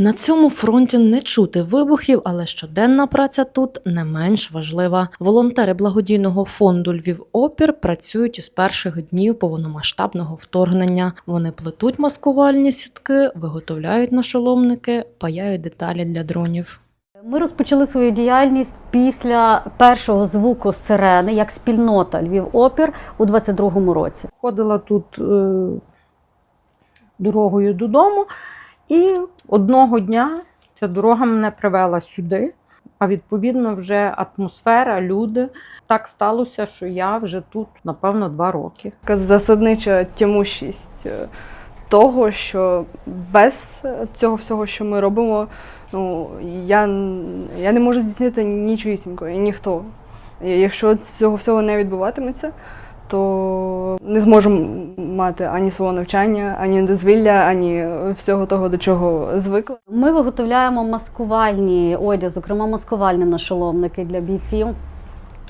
На цьому фронті не чути вибухів, але щоденна праця тут не менш важлива. Волонтери благодійного фонду Львів Опір працюють із перших днів повномасштабного вторгнення. Вони плетуть маскувальні сітки, виготовляють нашоломники, паяють деталі для дронів. Ми розпочали свою діяльність після першого звуку сирени як спільнота Львів Опір у 22-му році. ходила тут е, дорогою додому, і одного дня ця дорога мене привела сюди. А відповідно, вже атмосфера, люди. Так сталося, що я вже тут, напевно, два роки. Засаднича тямущість е, того, що без цього всього, що ми робимо, ну я, я не можу здійснити нічогісінько, і ніхто. Якщо цього всього не відбуватиметься, то не зможемо мати ані свого навчання, ані дозвілля, ані всього того, до чого звикли. Ми виготовляємо маскувальні одяг, зокрема маскувальні нашоломники для бійців.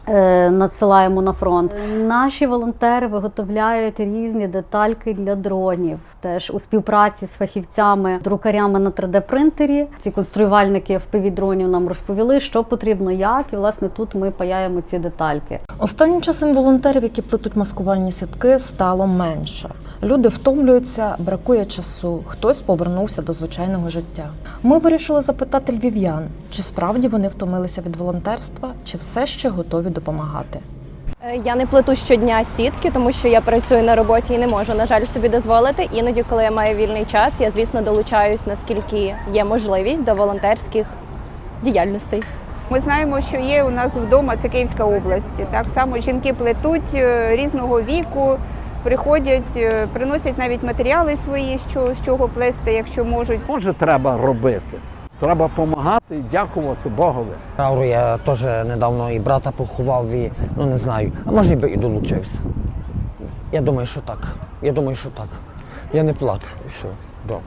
Е, Надсилаємо на фронт. Наші волонтери виготовляють різні детальки для дронів. Теж у співпраці з фахівцями, друкарями на 3D-принтері. Ці конструювальники FPV дронів нам розповіли, що потрібно, як, і власне тут ми паяємо ці детальки. Останнім часом волонтерів, які плетуть маскувальні сітки, стало менше. Люди втомлюються, бракує часу. Хтось повернувся до звичайного життя. Ми вирішили запитати львів'ян, чи справді вони втомилися від волонтерства, чи все ще готові допомагати. Е, Я не плету щодня сітки, тому що я працюю на роботі і не можу, на жаль, собі дозволити. Іноді, коли я маю вільний час, я звісно долучаюсь, наскільки є можливість до волонтерських діяльностей. Ми знаємо, що є у нас вдома це Київська область. Так само жінки плетуть е, різного віку, приходять, е, приносять навіть матеріали свої, що з чого плести, якщо можуть. Може, треба робити. Треба допомагати і дякувати Богові. Рауру я теж недавно і брата поховав, і ну не знаю, а може би і долучився. Я думаю, що так. Я думаю, що так. Я не плачу, і все, добре.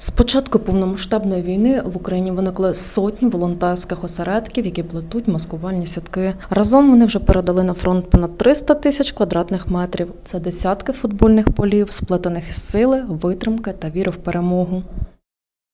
З початку повномасштабної війни в Україні виникли сотні волонтерських осередків, які плетуть маскувальні сітки. Разом вони вже передали на фронт понад 300 тисяч квадратних метрів. Це десятки футбольних полів, сплетених із сили, витримки та віри в перемогу.